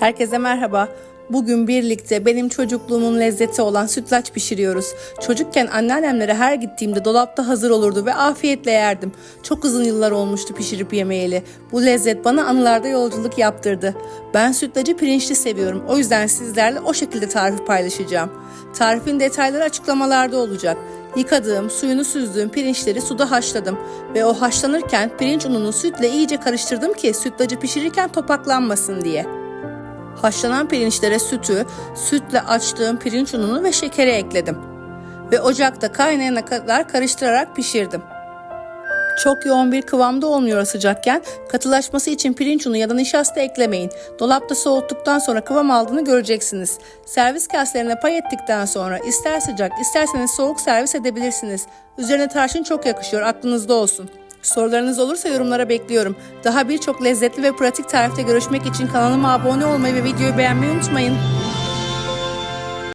Herkese merhaba. Bugün birlikte benim çocukluğumun lezzeti olan sütlaç pişiriyoruz. Çocukken anneannemlere her gittiğimde dolapta hazır olurdu ve afiyetle yerdim. Çok uzun yıllar olmuştu pişirip yemeyeli. Bu lezzet bana anılarda yolculuk yaptırdı. Ben sütlacı pirinçli seviyorum. O yüzden sizlerle o şekilde tarifi paylaşacağım. Tarifin detayları açıklamalarda olacak. Yıkadığım, suyunu süzdüğüm pirinçleri suda haşladım ve o haşlanırken pirinç ununu sütle iyice karıştırdım ki sütlacı pişirirken topaklanmasın diye. Haşlanan pirinçlere sütü, sütle açtığım pirinç ununu ve şekeri ekledim. Ve ocakta kaynayana kadar karıştırarak pişirdim. Çok yoğun bir kıvamda olmuyor sıcakken katılaşması için pirinç unu ya da nişasta eklemeyin. Dolapta soğuttuktan sonra kıvam aldığını göreceksiniz. Servis kaselerine pay ettikten sonra ister sıcak isterseniz soğuk servis edebilirsiniz. Üzerine tarçın çok yakışıyor aklınızda olsun. Sorularınız olursa yorumlara bekliyorum. Daha birçok lezzetli ve pratik tarifte görüşmek için kanalıma abone olmayı ve videoyu beğenmeyi unutmayın.